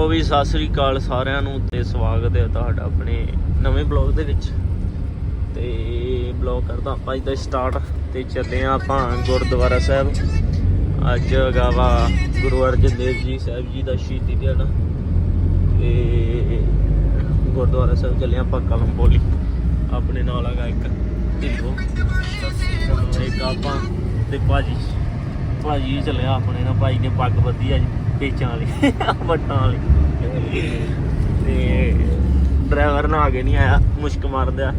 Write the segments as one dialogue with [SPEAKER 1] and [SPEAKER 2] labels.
[SPEAKER 1] ਲੋ ਵੀ ਸਤਿ ਸ੍ਰੀ ਅਕਾਲ ਸਾਰਿਆਂ ਨੂੰ ਤੇ ਸਵਾਗਤ ਹੈ ਤੁਹਾਡਾ ਆਪਣੇ ਨਵੇਂ ਬਲੌਗ ਦੇ ਵਿੱਚ। ਤੇ ਬਲੌਗ ਕਰਦਾ ਆਪਾਂ ਅੱਜ ਦਾ ਸਟਾਰਟ ਤੇ ਚੱਲੇ ਆ ਆਪਾਂ ਗੁਰਦੁਆਰਾ ਸਾਹਿਬ। ਅੱਜ ਹੈਗਾ ਵਾ ਗੁਰੂ ਅਰਜਨ ਦੇਵ ਜੀ ਸਾਹਿਬ ਜੀ ਦਾ ਸ਼ਹੀਦੀ ਦਿਹਾੜਾ। ਤੇ ਗੁਰਦੁਆਰਾ ਸਾਹਿਬ ਚੱਲੇ ਆ ਆਪਾਂ ਕਲਮ ਬੋਲੀ ਆਪਣੇ ਨਾਲ ਹੈਗਾ ਇੱਕ ਢਿੱਲੋ। ਇੱਕ ਆਪਾਂ ਤੇ ਭਾਜੀ। ਭਾਜੀ ਚੱਲਿਆ ਆਪਣੇ ਨਾਲ ਭਾਈ ਨੇ ਪੱਗ ਬੱਧੀ ਅੱਜ। ਪੇਚਾਂ ਵਾਲੀ ਵੱਟਾਂ ਵਾਲੀ ਤੇ ਡਰਾਈਵਰ ਨਾ ਆਗੇ ਨਹੀਂ ਆਇਆ ਮੁਸ਼ਕ ਮਾਰਦਿਆ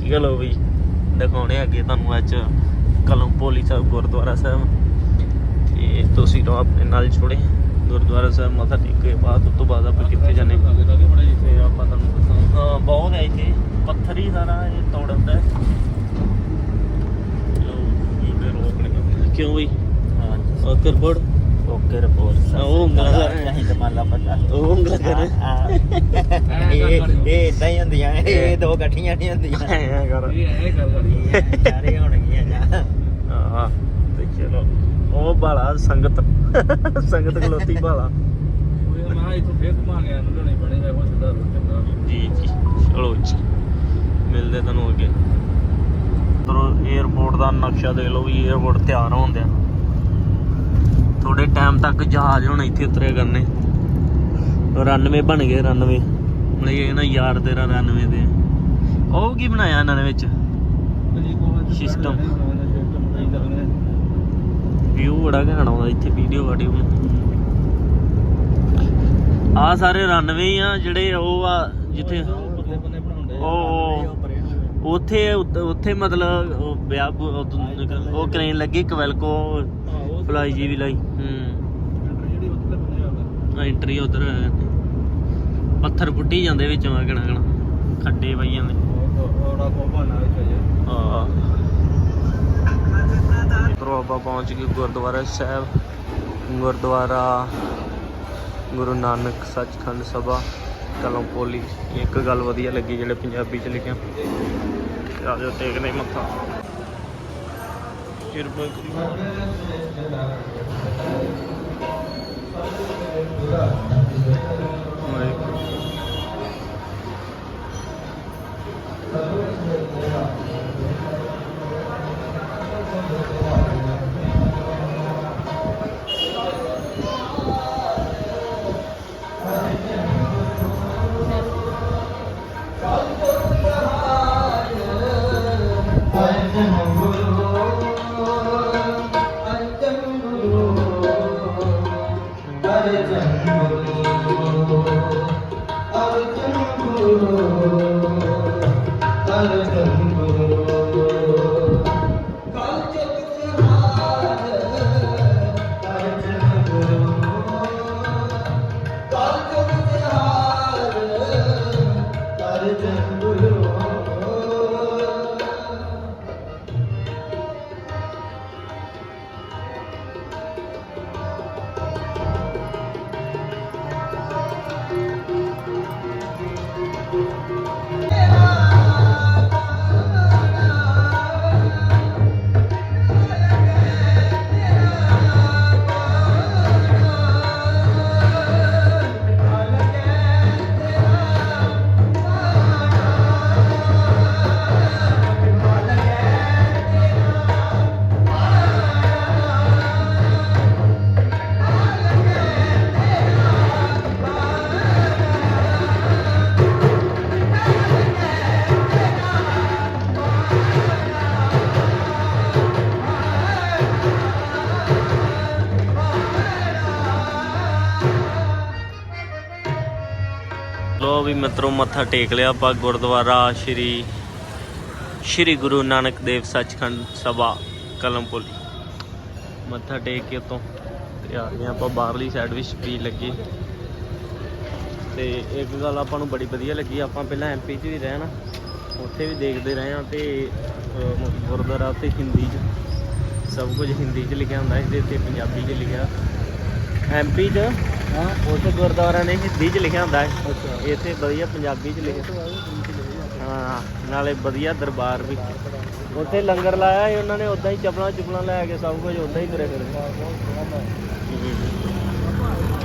[SPEAKER 1] ਕੀ ਗੱਲ ਹੋ ਬਈ ਦਿਖਾਉਣੇ ਅੱਗੇ ਤੁਹਾਨੂੰ ਅੱਜ ਕਲਮ ਪੋਲੀ ਸਾਹਿਬ ਗੁਰਦੁਆਰਾ ਸਾਹਿਬ ਤੇ ਤੁਸੀਂ ਰਹੋ ਆਪਣੇ ਨਾਲ ਛੋੜੇ ਗੁਰਦੁਆਰਾ ਸਾਹਿਬ ਮੱਥਾ ਟੇਕ ਕੇ ਬਾਅਦ ਉਸ ਤੋਂ ਬਾਅਦ ਆਪਾਂ ਕਿੱਥੇ ਜਾਣੇ ਤੇ ਆਪਾਂ ਤੁਹਾਨੂੰ ਦੱਸਾਂ ਬਹੁਤ ਹੈ ਇੱਥੇ ਪੱਥਰ ਹੀ ਸਾਰਾ ਇਹ ਤੋੜਨ ਦਾ। ਕਿਉਂ ਬਈ Soccer board.
[SPEAKER 2] Soccer board.
[SPEAKER 1] ਉਹ ਉਂਗਲਾਂ
[SPEAKER 2] ਨਹੀਂ ਤਾਂ ਪਤਾ
[SPEAKER 1] ਉਹ ਉਂਗਲਾਂ ਕਰ
[SPEAKER 2] ਇਹ ਇਹ ਇਦਾਂ ਹੀ ਹੁੰਦੀਆਂ ਇਹ ਦੋ ਇਕੱਠੀਆਂ ਨਹੀਂ ਹੁੰਦੀਆਂ
[SPEAKER 1] ਐਂ ਕਰ
[SPEAKER 2] ਇਹ ਗੱਲ ਕਰੀ ਚਾਰੇ ਹੋਣਗੀਆਂ ਜਾਂ
[SPEAKER 1] ਹਾਂ ਤੇ ਚਲੋ ਉਹ ਬਾਲਾ ਸੰਗਤ ਸੰਗਤ ਖਲੋਤੀ ਬਾਲਾ ਉਹ ਮਿਲਦੇ ਤੁਹਾਨੂੰ ਅੱਗੇ ਤਰੋ 에어ਪੋਰਟ ਦਾ ਨਕਸ਼ਾ ਦੇਖ ਲਓ ਵੀ 에어ਪੋਰਟ ਤਿਆਰ ਹੋਣ ਦਿਆ ਥੋੜੇ ਟਾਈਮ ਤੱਕ ਜਹਾਜ਼ ਹੁਣ ਇੱਥੇ ਉਤਰਿਆ ਕਰਨੇ। 99 ਬਣ ਗਏ 99 ਮਤਲਬ ਇਹ ਨਾ ਯਾਰ ਤੇਰਾ 99 ਦੇ ਉਹ ਕੀ ਬਣਾਇਆ ਇਹਨਾਂ ਨੇ ਵਿੱਚ? System. ਵਿਊ ਬੜਾ ਘੈਂਟ ਆਉਂਦਾ ਇੱਥੇ ਵੀਡੀਓ ਵਾਡੀਓ ਆ ਸਾਰੇ 99 ਆ, ਜਿਹੜੇ ਉਹ ਆ, ਜਿੱਥੇ ਉੱਥੇ ਉੱਥੇ ਮਤਲਬ ਵਿਆਹ ਬੁ- ਉਹ ਕ੍ਰੇਨ ਲੱਗੀ ਕਵੈਲਕੋ ਫਲਾਈ ਜੀ ਵੀ ਲਾਈ। ਹੂੰ। ਐਂਟਰੀ ਉਧਰ। ਪੱਥਰ ਪੁੱਟੀ ਜਾਂਦੇ ਵਿੱਚੋਂ ਆ ਗਣਾ ਗਣਾ ਖੱਡੇ ਪਈ ਜਾਂਦੇ। ਹਾਂ ਤਰੋ ਆਪਾਂ ਪਹੁੰਚ ਗਏ ਗੁਰਦੁਆਰਾ ਸਾਹਿਬ। ਗੁਰਦੁਆਰਾ ਗੁਰੂ ਨਾਨਕ ਸੱਚਖੰਡ ਸਭਾ ਕਲਮਪੋਲੀ ਇੱਕ ਗੱਲ ਵਧੀਆ ਲੱਗੀ ਜਿਹੜੇ ਪੰਜਾਬੀ ਚ ਲਿਖਿਆ। ਆ ਜਾਓ ਟੇਕਦੇ ਮੱਥਾ। ਕਿਰਪਾ ਕਰੀ ਵਾਹਿਗੁਰੂ। ਲੋ ਵੀ ਮਿੱਤਰੋ ਮੱਥਾ ਟੇਕ ਲਿਆ ਆਪਾਂ ਗੁਰਦੁਆਰਾ ਸ਼੍ਰੀ ਸ਼੍ਰੀ ਗੁਰੂ ਨਾਨਕ ਦੇਵ ਸੱਚਖੰਡ ਸਭਾ ਕਲਮਪੁਲੀ ਮੱਥਾ ਟੇਕ ਕੇ ਉਤੋਂ ਤੇ ਆ ਗਏ ਆਪਾਂ, ਬਾਹਰਲੀ ਸਾਈਡ ਵੀ ਸਪੀਡ ਲੱਗੀ। ਤੇ ਇੱਕ ਗੱਲ ਆਪਾਂ ਨੂੰ ਬੜੀ ਵਧੀਆ ਲੱਗੀ, ਆਪਾਂ ਪਹਿਲਾਂ ਐਮਪੀ 'ਚ ਵੀ ਰਹੇ ਨਾ ਉੱਥੇ ਵੀ ਦੇਖਦੇ ਰਹੇ ਆ ਤੇ ਗੁਰਦੁਆਰਾ ਉੱਤੇ ਹਿੰਦੀ 'ਚ, ਸਭ ਕੁਝ ਹਿੰਦੀ 'ਚ ਲਿਖਿਆ ਹੁੰਦਾ, ਇਹਦੇ ਤੇ ਪੰਜਾਬੀ 'ਚ ਲਿਖਿਆ। ਐਮਪੀ 'ਚ
[SPEAKER 2] ਹਾਂ
[SPEAKER 1] ਉੱਥੇ ਗੁਰਦੁਆਰਾ ਨੇ ਹਿੰਦੀ 'ਚ ਲਿਖਿਆ ਹੁੰਦਾ ਹੈ। ਇੱਥੇ ਵਧੀਆ ਪੰਜਾਬੀ 'ਚ ਲਿਖਿਆ। ਹਾਂ ਨਾਲੇ ਵਧੀਆ ਦਰਬਾਰ ਵੀ। ਉੱਥੇ ਲੰਗਰ ਲਾਇਆ ਸੀ ਉਹਨਾਂ ਨੇ ਉਦਾਂ ਹੀ ਚਪਲਾਂ ਚੁਪਲਾਂ ਲੈ ਕੇ ਸਭ ਕੁਝ ਉਦਾਂ ਹੀ ਤੁਰੇ ਫਿਰੇ।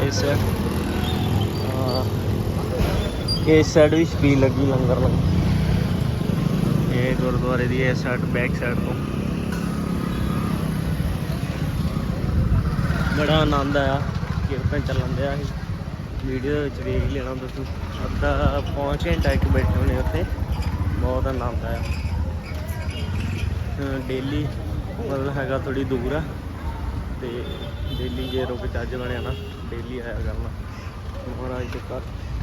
[SPEAKER 1] ਇਸ ਇਸ ਸਾਈਡ ਵੀ ਛਬੀਲ ਲੱਗੀ ਲੰਗਰ ਲੱਗੀ ਇਹ ਗੁਰਦੁਆਰੇ ਦੀ ਇਸ ਸਾਈਡ ਬੈਕ ਸਾਈਡ ਤੋਂ। ਬੜਾ ਆਨੰਦ ਆਇਆ। ਕੀਰਤਨ ਚੱਲਣ ਡਿਆ ਸੀ। ਵੀਡੀਓ ਵਿੱਚ ਵੇਖ ਲੈਣਾ ਤੁਸੀਂ। ਅੱਧਾ ਪਹੁੰਚ ਘੰਟਾ ਇੱਕ ਬੈਠੇ ਹੋਣੇ ਉੱਥੇ। ਬਹੁਤ ਆਨੰਦ ਆਇਆ। ਡੇਲੀ ਮਤਲਬ ਹੈਗਾ ਥੋੜੀ ਦੂਰ ਆ। ਤੇ ਡੇਲੀ ਜੇ ਰੁਕ ਚੱਜ ਬਣਿਆ ਨਾ ਡੇਲੀ ਆਇਆ ਕਰਨਾ। ਮਹਾਰਾਜ ਦੇ ਘਰ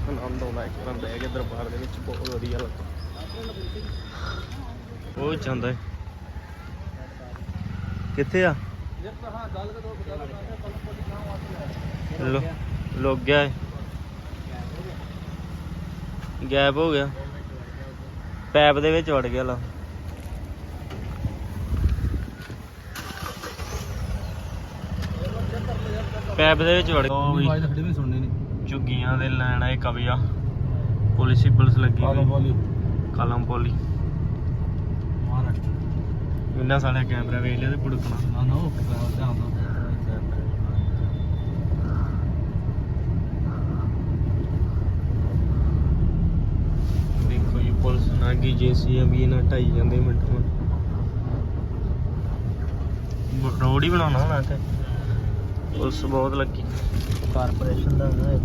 [SPEAKER 1] ਆਨੰਦ ਆਉਂਦਾ ਇੱਕ ਵਾਰ ਬਹਿ ਕੇ ਦਰਬਾਰ ਦੇ ਵਿੱਚ, ਬਹੁਤ ਵਧੀਆ ਲੱਗਦਾ। ਉਹ ਜਾਂਦਾ ਕਿੱਥੇ ਆ? ਲੋ ਲੁੱਕ ਗਿਆ ਹੈ ਗਾਇਬ ਹੋ ਗਿਆ। ਪੈਪ ਦੇ ਵਿੱਚ ਵੜ ਗਿਆ ਲਾ। ਪੈਪ ਦੇ ਵਿੱਚ ਵੜ ਗਿਆ। ਉਹ ਵੀ।
[SPEAKER 2] ਖੜੀ ਵੀ ਸੁਣਨੀ ਨਹੀਂ।
[SPEAKER 1] ਝੁੱਗੀਆਂ ਦੇ ਲੈਣ ਆਏ ਕਵਿਆ। ਪੁਲਿਸ ਹੀ ਪੁਲਿਸ ਲੱਗੀ ਹੋਈ। ਕਲਮ ਪੋਲੀ।
[SPEAKER 2] ਮਹਾਰਾਸ਼ਟਰ
[SPEAKER 1] ਇਹਨਾਂ ਸਾਲੇ ਕੈਮਰਾ ਵੇਖ ਲਿਆ ਤੇ ਪੁੜਕਣਾ
[SPEAKER 2] ਨਾ ਨਾ ਉਹ ਧਿਆਨ ਨਾਲ
[SPEAKER 1] ਦੇਖੋ ਜੀ ਪੁਲਿਸ ਨਾ ਕੀ ਜੇਸੀ ਵੀ ਇਹਨਾਂ ਢਾਈ ਜਾਂਦੇ ਮਿੰਟਾਂ ਬਾਅਦ ਰੋਡ ਹੀ ਬਣਾਉਣਾ ਹੋਣਾ ਤੇ ਪੁਲਿਸ ਬਹੁਤ ਲੱਗੀ।
[SPEAKER 2] ਕਾਰਪੋਰੇਸ਼ਨ ਦਾ ਨਾ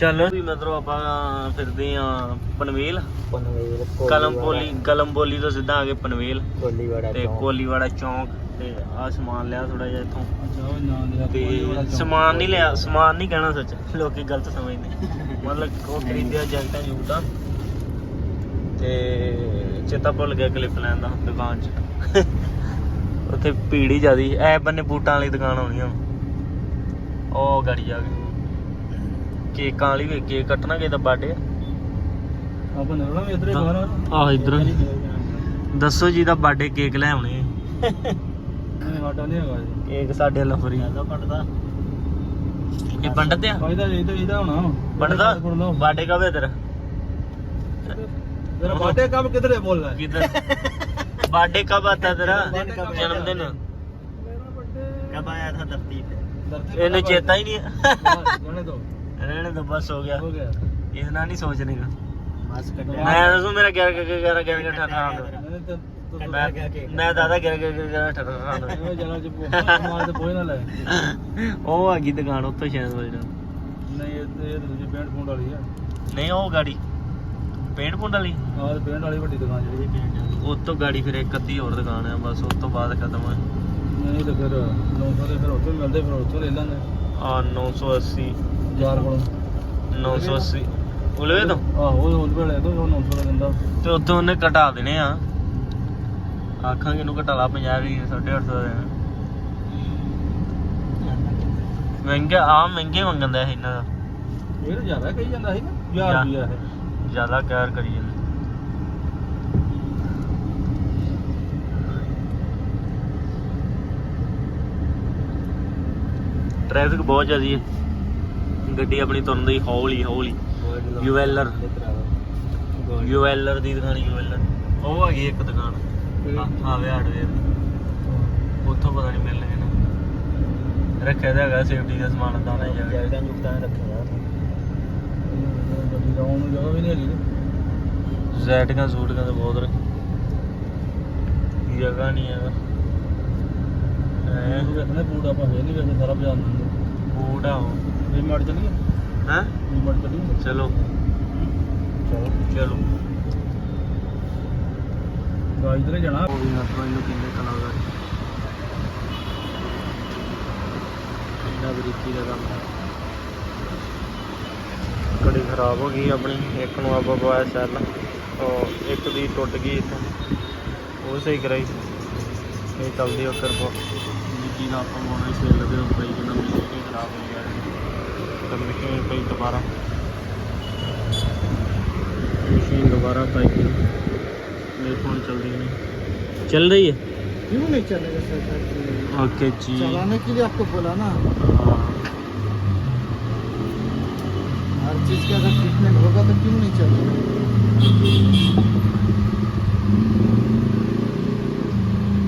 [SPEAKER 1] ਚਲੋ ਵੀ ਮਤਲਬ ਆਪਾਂ ਫਿਰਦੇ ਆ ਪਨਵੇਲ।
[SPEAKER 2] ਪਨਵੇਲ
[SPEAKER 1] ਕਲਮ ਪੋਲੀ ਕਲਮ ਪੋਲੀ ਤੋਂ ਸਿੱਧਾ ਆ ਗਏ ਪਨਵੇਲ।
[SPEAKER 2] ਕੋਲੀ ਵਾੜਾ
[SPEAKER 1] ਤੇ ਕੋਲੀਵਾੜਾ ਚੌਂਕ। ਤੇ ਆ ਸਮਾਨ ਲਿਆ ਥੋੜਾ ਜਿਹਾ ਇੱਥੋਂ। ਤੇ ਸਮਾਨ ਨਹੀਂ ਲਿਆ ਸਮਾਨ ਨਹੀਂ ਕਹਿਣਾ ਸੱਚ ਲੋਕੀ ਗਲਤ ਸਮਝਦੇ ਮਤਲਬ ਉਹ ਖਰੀਦਿਆ ਜੈਕਟਾਂ ਜੂਟਾਂ। ਤੇ ਚੇਤਾ ਭੁੱਲ ਗਿਆ ਕਲਿੱਪ ਲੈਣ ਦਾ ਦੁਕਾਨ 'ਚ। ਉੱਥੇ ਭੀੜ ਹੀ ਜ਼ਿਆਦੀ। ਐ ਬੰਨੇ ਬੂਟਾਂ ਵਾਲੀ ਦੁਕਾਨ ਆਉਣੀ ਹੁਣ ਉਹ ਗਾੜੀ ਜਾ ਕੇ ਕੇਕਾਂ ਵਾਲੀ ਵੀ ਕੇਕ ਕੱਟਣਾ ਦਾ ਬਰਥਡੇ
[SPEAKER 2] ਆਪਾਂ ਨਰਣਾ ਵੀ ਇਧਰ ਹੀ
[SPEAKER 1] ਆਹ ਇੱਧਰ। ਦੱਸੋ ਜੀ ਦਾ ਬਰਥਡੇ ਕੇਕ ਲੈ ਆਉਣੇ ਕੇਕ ਸਾਡੇ ਵੱਲੋਂ ਫਰੀ
[SPEAKER 2] ਇਹਦਾ ਪੜਦਾ
[SPEAKER 1] ਇਹ ਪੰਡਤ ਆ
[SPEAKER 2] ਫਾਇਦਾ ਇਹ ਤਾਂ ਇਹਦਾ ਹੋਣਾ
[SPEAKER 1] ਪੰਡਤਾ ਬਾਡੇ ਕਵੇ ਤੇਰਾ
[SPEAKER 2] ਤੇਰਾ ਬਾਡੇ
[SPEAKER 1] ਕੰਮ ਕਿਧਰੇ ਬੋਲਣਾ ਕਿਧਰ ਬਾਡੇ ਕਬ
[SPEAKER 2] ਆਤਾ ਤੇਰਾ ਜਨਮ
[SPEAKER 1] ਦਿਨ
[SPEAKER 2] ਕਬ ਆਇਆ ਥਾ ਧਰਤੀ पे
[SPEAKER 1] ਇਹਨੂੰ ਚੇਤਾ ਹੀ ਨਹੀਂ ਰਹਿਣੇ ਦੋ ਬਸ ਹੋ ਗਿਆ
[SPEAKER 2] ਹੋ ਗਿਆ
[SPEAKER 1] ਇਤਨਾ ਨਹੀਂ ਸੋਚਨੇ ਦਾ
[SPEAKER 2] ਬਸ
[SPEAKER 1] ਕੱਢਿਆ ਮੈਂ ਦੱਸੂ ਮੇਰਾ 11 11 11
[SPEAKER 2] 18 18 18
[SPEAKER 1] ਮੈਂ ਦਾਦਾ ਗਿਰ ਗਿਰ ਗਿਰ ਉਹ ਆ ਗਈ ਦੁਕਾਨ ਉੱਥੋਂ ਸ਼ਾਇਦ ਵਜਣਾ
[SPEAKER 2] ਨਹੀਂ ਇਹ ਦੂਜੀ
[SPEAKER 1] ਨਹੀਂ ਉਹ ਗਾੜੀ। ਪੇਂਟ ਪੁੰਡ ਵਾਲੀ?
[SPEAKER 2] ਆਹ ਪੇਂਟ ਵਾਲੀ ਵੱਡੀ ਦੁਕਾਨ ਜਿਹੜੀ। ਪੇਂਟ
[SPEAKER 1] ਉਸ ਤੋਂ ਗਾੜੀ ਫਿਰ ਇੱਕ ਅੱਧੀ ਹੋਰ ਦੁਕਾਨ ਆ ਬਸ ਉਸ ਤੋਂ ਬਾਅਦ ਖਤਮ ਆ
[SPEAKER 2] ਨਹੀਂ ਤਾਂ ਫਿਰ 900 ਦੇ ਫਿਰ ਉੱਥੋਂ ਮਿਲਦੇ ਫਿਰ ਉੱਥੋਂ ਲੈ ਲਾਂਗੇ
[SPEAKER 1] ਆ 980
[SPEAKER 2] ਯਾਰ ਕੋਲ।
[SPEAKER 1] 980 ਉਲਵੇ ਤੋਂ?
[SPEAKER 2] ਆਹੋ ਉਹ ਉਲਵੇ ਲੈ ਤੋਂ 900 ਦਾ ਦਿੰਦਾ।
[SPEAKER 1] ਤੇ ਉੱਥੋਂ ਉਹਨੇ ਘਟਾ ਦੇਣੇ ਆ। ਆਖਾਂਗੇ ਇਹਨੂੰ ਘਟਾ ਲਾ 50 ਵੀ 850 ਦਾ ਮਹਿੰਗਾ ਆ ਮਹਿੰਗੇ ਮੰਗਣ ਦਾ ਇਹ ਇਹਨਾਂ ਦਾ।
[SPEAKER 2] ਇਹ ਤਾਂ ਜ਼ਿਆਦਾ ਕਹੀ ਜਾਂਦਾ ਸੀ ਨਾ 1000
[SPEAKER 1] ਯਾਰ।
[SPEAKER 2] ਰੁਪਿਆ ਹੈ
[SPEAKER 1] ਜ਼ਿਆਦਾ ਕਹਿਰ ਕਰੀ ਜਾਂਦੇ। ਟ੍ਰੈਫਿਕ ਬਹੁਤ ਜ਼ਿਆਦੀ ਹੈ ਗੱਡੀ ਆਪਣੀ ਤੁਰਨ ਦੀ ਹੌਲੀ ਹੌਲੀ। ਯੂਐਲਆਰ। ਯੂਐਲਆਰ ਦੀ ਦੁਕਾਨ ਯੂਐਲਆਰ। ਉਹ ਹੈਗੀ ਇੱਕ ਦੁਕਾਨ। ਆਵੇ ਹਾਰਡਵੇਅਰ ਉੱਥੋਂ ਪਤਾ ਨਹੀਂ ਮਿਲਣਗੇ ਨਾ। ਰੱਖਿਆ ਤਾਂ ਹੈਗਾ ਸੇਫਟੀ ਦਾ ਸਮਾਨ ਦਾਣਾ ਜਾ ਕੇ
[SPEAKER 2] ਜਾਇਦਾਂ ਜੁਗਤਾਂ ਰੱਖਿਆ। ਗੱਡੀ ਲਾਉਣ ਨੂੰ ਜਗ੍ਹਾ ਵੀ ਨਹੀਂ ਹੈਗੀ। ਤੇ।
[SPEAKER 1] ਜ਼ੈਟਕਾਂ ਸੂਟਕਾਂ ਤਾਂ ਬਹੁਤ ਰੱਖ। ਜਗ੍ਹਾ ਨਹੀਂ ਹੈ ਹੈ?
[SPEAKER 2] ਬੂਟ ਵੇਖਣਾ ਬੂਟ ਆਪਾਂ ਹੈ ਨਹੀਂ ਵੇਖਦੇ ਸਾਰਾ ਬਾਜ਼ਾਰ ਨੂੰ।
[SPEAKER 1] ਬੂਟ ਆ
[SPEAKER 2] ਵੀ ਮੜ ਚੱਲੀਏ
[SPEAKER 1] ਹੈ?
[SPEAKER 2] ਵੀ ਮੜ ਚੱਲੀਏ
[SPEAKER 1] ਚਲੋ।
[SPEAKER 2] ਚਲੋ।
[SPEAKER 1] ਚਲੋ। ഇതാ ਕੜੀ ਖਰਾਬ ਹੋ ਗਈ ਆਪਣੀ ਇੱਕ ਨੂੰ ਆਪਾਂ ਪਵਾਇਆ ਸੈੱਲ। ਤੋਂ ਇੱਕ ਦੀ ਟੁੱਟ ਗਈ ਇੱਥੋਂ। ਉਹ ਸਹੀ ਕਰਾਈ। ਇਹ ਚੱਲਦੀ ਉਹ ਕਰਪੋ ਜੀ ਦਾ ਆਪਾਂ ਮੋਣਾ ਸੇਲ ਦੇ ਉੱਪਰ ਹੀ ਕਿੰਨਾ ਮਿੱਟੀ ਖਰਾਬ ਹੋ ਗਿਆ। ਤਾਂ ਮਿੱਟੀ ਪਈ ਦੁਬਾਰਾ। ਮਸ਼ੀਨ ਦੁਬਾਰਾ ਪਾਈ। फ़ोन चल रही नहीं चल रही है?
[SPEAKER 2] क्यों नहीं चलेगा सरकार
[SPEAKER 1] ओके जी।
[SPEAKER 2] चलाने के लिए आपको बोला ना।
[SPEAKER 1] हाँ,
[SPEAKER 2] हर चीज़ का अगर ट्रीटमेंट होगा तो क्यों नहीं चलेगा?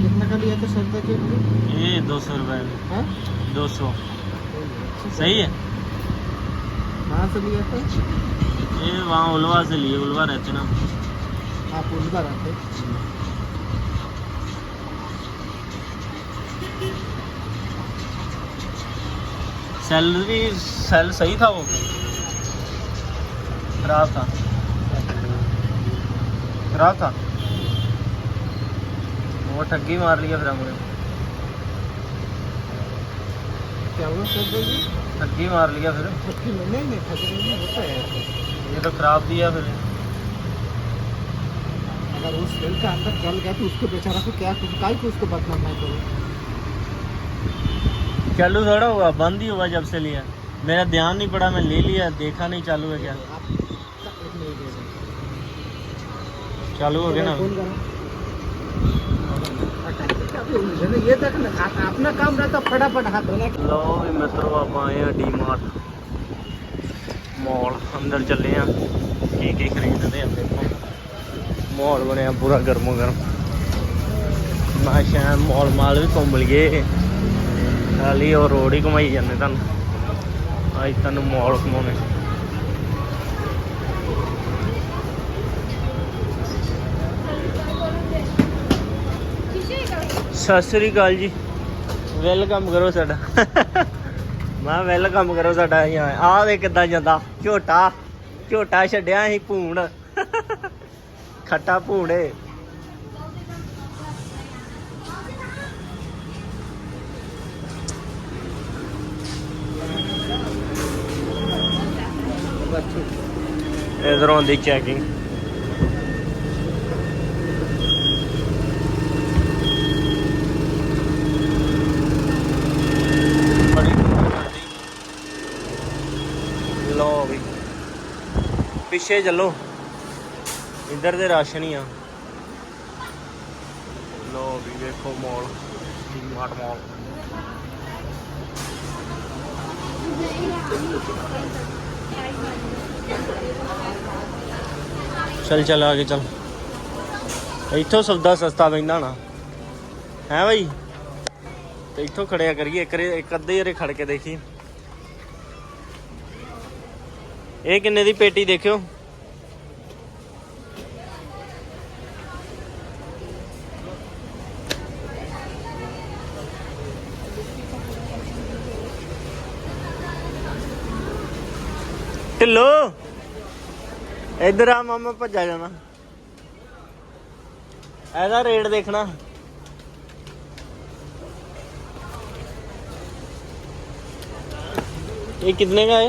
[SPEAKER 2] कितना का
[SPEAKER 3] लिया था सर के
[SPEAKER 1] ये दो सौ रुपए। में
[SPEAKER 3] हाँ?
[SPEAKER 1] दो सौ। सही है?
[SPEAKER 3] कहाँ से लिया था?
[SPEAKER 1] ये वहाँ उलवा से लिए उलवा रहते ना।
[SPEAKER 3] आप उनका रखे
[SPEAKER 1] सैलरी सेल सही था वो? खराब था। खराब था? वो ठगी मार लिया फिर हमने।
[SPEAKER 3] क्या हुआ सर
[SPEAKER 1] ठगी मार लिया फिर।
[SPEAKER 3] नहीं नहीं ठगी नहीं होता है।
[SPEAKER 1] ये तो खराब दिया फिर।
[SPEAKER 3] अगर उस सेल के अंदर चल गया तो उसको बेचारा को क्या काई को उसको बदनाम नहीं करो?
[SPEAKER 1] चालू थोड़ा हुआ बंद ही हुआ जब से लिया। मेरा ध्यान नहीं पड़ा मैं ले लिया देखा नहीं चालू है क्या? चालू हो गया ना?
[SPEAKER 3] ये देखना अपना काम रहता फटाफट हाथ
[SPEAKER 1] मित्रों आप आए हैं डी मॉल मॉल अंदर चले हैं। की की खरीदते हैं देखो। ਦੇਖੋ ਬਣਿਆ, ਪੂਰਾ ਗਰਮੋ ਗਰਮ। ਮੈਂ ਸ਼ਾਇਦ ਮਾਲ ਮਾਲ ਵੀ ਘੁੰਮ ਲਈਏ ਖਾਲੀ ਉਹ ਰੋਡ ਹੀ ਘੁਮਾਈ ਜਾਂਦੇ ਤੁਹਾਨੂੰ। ਅੱਜ ਤੁਹਾਨੂੰ ਮਾਲ ਘੁਮਾਉਣੇ। ਸਤਿ ਸ੍ਰੀ ਅਕਾਲ ਜੀ। ਵੈਲਕਮ ਕਰੋ ਸਾਡਾ। ਮੈਂ ਵੈਲਕਮ ਕਰੋ ਸਾਡਾ। ਆਹ ਵੇ ਕਿੱਦਾਂ ਜਾਂਦਾ। ਝੋਟਾ। ਝੋਟਾ ਛੱਡਿਆ ਅਸੀਂ ਭੂਣ ਖੱਟਾ ਭੂੜੇ ਇਧਰੋਂ ਦੀ ਚੈਕਿੰਗ ਬੜੀ ਲੋ ਵੀ। ਪਿੱਛੇ ਚੱਲੋ। ਇੱਧਰ ਦੇ ਰਾਸ਼ਨ ਹੀ ਆ। ਲੋ ਵੀ ਵੇਖੋ ਮਾਲ ਡੀਮਾਰਟ ਮਾਲ। ਚੱਲ ਚੱਲ ਆਗੇ ਚੱਲ। ਇੱਥੋਂ ਸੌਦਾ ਸਸਤਾ ਪੈਂਦਾ ਨਾ ਹੈ ਭਾਈ ਤੇ ਇੱਥੋਂ ਖੜਿਆ ਕਰੀਏ ਇੱਕ ਰੇ- ਇੱਕ ਅੱਧੇ ਰੇ ਖੜ ਕੇ ਦੇਖੀ ਇਹ ਕਿੰਨੇ ਦੀ ਪੇਟੀ ਦੇਖਿਓ? ਢਿੱਲੋ ਇੱਧਰ ਆ ਮਾਮਾ ਭੱਜਾ ਜਾਣਾ ਇਹਦਾ ਰੇਟ ਦੇਖਣਾ ये कितने का है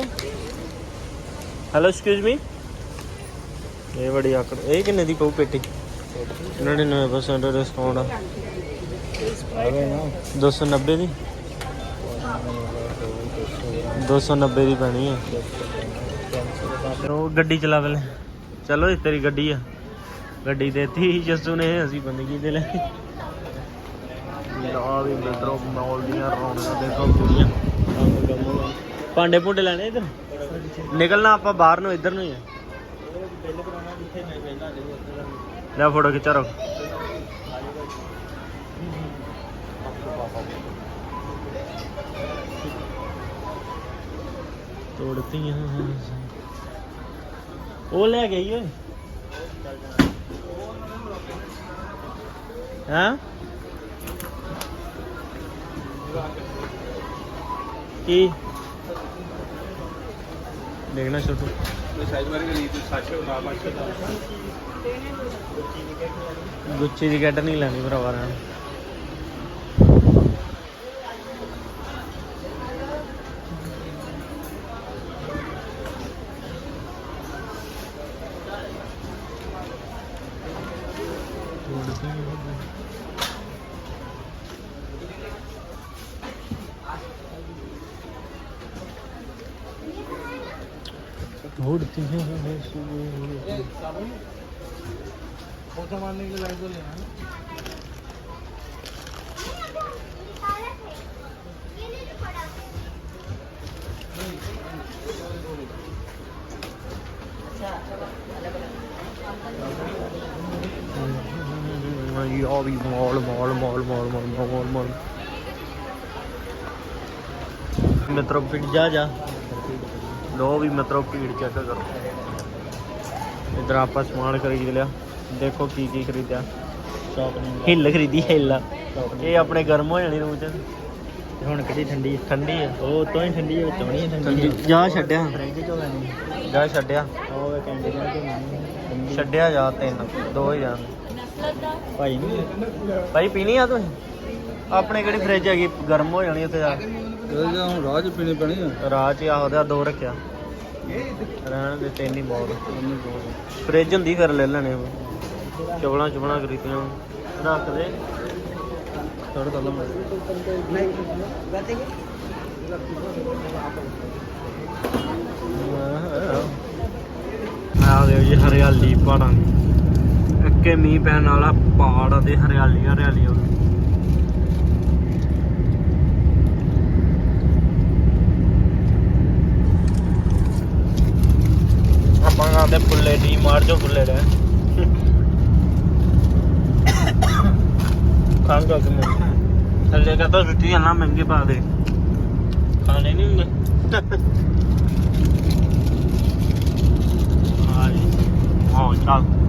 [SPEAKER 1] हेलो एक्सक्यूज मी ये बड़ी आकड़ ये कितने दी पऊ पेटी 99% डिस्काउंट ਆ 290 ਦੀ 290 ਦੀ ਪੈਣੀ ਹੈ ਉਹ ਗੱਡੀ ਚਲਾ ਪਹਿਲੇ। ਚਲੋ ਇਹ ਤੇਰੀ ਗੱਡੀ ਆ। ਗੱਡੀ ਦੇਤੀ ਜੱਸੂ ਨੇ, ਅਸੀਂ ਬੰਦਗੀ ਦੇ ਲੈ ਲਾ ਵੀ ਮਿੱਤਰੋ, ਮੌਲ ਦੀਆਂ ਰੌਣਕਾਂ ਦੇਖੋ ਪੂਰੀਆਂ ਭਾਂਡੇ ਭੁੰਡੇ ਲੈਣੇ ਇਧਰ? ਨਿਕਲਣਾ ਆਪਾਂ ਬਾਹਰ ਨੂੰ, ਇੱਧਰ ਨੂੰ ਹੀ ਆ। ਲੈ ਫੋਟੋ ਖਿਚਾ ਰੋ ਤੋੜਤੀਆਂ। ਉਹ ਲੈ ਗਈ ਓਏ। ਹਾਂ? ਕੀ? ਦੇਖਣਾ ਛੋਟੂ। ਗੁੱਚੀ ਦੀ ਗੱਡ ਨਹੀਂ ਲੈਣੀ ਭਰਾਵਾ ਨਾ है mall mall mall mall mall mall mall मित्रों पिट जा जा। ਲੋ ਵੀ ਮਿੱਤਰੋ ਭੀੜ ਚੈੱਕ ਕਰੋ। ਇਧਰ ਆਪਾਂ ਸਮਾਨ ਖਰੀਦ ਲਿਆ। ਦੇਖੋ ਕੀ ਕੀ ਖਰੀਦਿਆ।
[SPEAKER 4] ਸ਼ਾਪਿੰਗ
[SPEAKER 1] ਹਿੱਲ ਖਰੀਦੀ ਹਿੱਲ। ਇਹ ਆਪਣੇ ਗਰਮ ਹੋ ਜਾਣੀ ਰੂਮ ਚ।
[SPEAKER 4] ਹੁਣ ਕਿਹੜੀ ਠੰਡੀ
[SPEAKER 1] ਠੰਡੀ ਆ।
[SPEAKER 4] ਉਹ ਤੋਂ ਹੀ ਠੰਡੀ ਹੈ ਵਿੱਚੋਂ ਨਹੀਂ ਠੰਡੀ
[SPEAKER 1] ਜਾ ਛੱਡਿਆ।
[SPEAKER 4] ਫ੍ਰਿਜ ਚੋਂ ਲੈਣੀ
[SPEAKER 1] ਜਾ ਛੱਡਿਆ।
[SPEAKER 4] ਉਹ ਕੈਂਡੀਆਂ ਤੋਂ ਨਹੀਂ
[SPEAKER 1] ਛੱਡਿਆ ਜਾ ਤਿੰਨ ਦੋ ਹੀ ਜਾਣ
[SPEAKER 4] ਭਾਈ ਨਹੀਂ।
[SPEAKER 1] ਭਾਈ ਪੀਣੀ ਆ ਤੁਸੀਂ ਆਪਣੇ ਕਿਹੜੀ ਫ੍ਰਿਜ ਹੈਗੀ? ਗਰਮ ਹੋ ਜਾਣੀ ਉੱਥੇ ਜਾ ਕੇ।
[SPEAKER 2] ਇਹ ਜਾਂ ਹੁਣ ਰਾਜ ਪੀਣੀ ਪੈਣੀ ਆ।
[SPEAKER 1] ਰਾਹ ਚ ਆਹੋ ਦਾ ਦੋ ਰੱਖਿਆ। ਰਹਿਣ ਦੇ ਤਿੰਨ ਹੀ ਬਹੁਤ। ਫ੍ਰਿਜ ਹੁੰਦੀ ਫਿਰ ਲੈ ਲੈਣੇ ਉਹ। ਚਵਲਾਂ ਚਵਲਾਂ ਖਰੀਦੀਆਂ ਰੱਖ ਦੇ।
[SPEAKER 2] ਥੋੜਾ ਤਾਂ ਲੰਮਾ
[SPEAKER 1] ਆ ਦੇ ਜੀ ਹਰਿਆਲੀ ਪਹਾੜਾਂ ਦੀ। ਅੱਕੇ ਮੀਂਹ ਪੈਣ ਵਾਲਾ ਪਹਾੜ ਦੇ ਹਰਿਆਲੀ ਹਰਿਆਲੀ ਹੋ ਗਈ ਆਪਾਂ ਫੁੱਲੇ ਡੀ ਮਾਰ ਜੋ ਫੁੱਲੇ ਰਹਿ। ਖਾਣ ਦਾ ਕਿਵੇਂ ਥੱਲੇ ਕਹਿੰਦਾ ਸੁੱਟੀ ਜਾਣਾ ਮਹਿੰਗੇ ਪਾ ਦੇ। ਖਾਣੇ ਨਹੀਂ ਹੁੰਦੇ। ਹਾਂ ਜੀ। ਹਾਂ ਚੱਲ।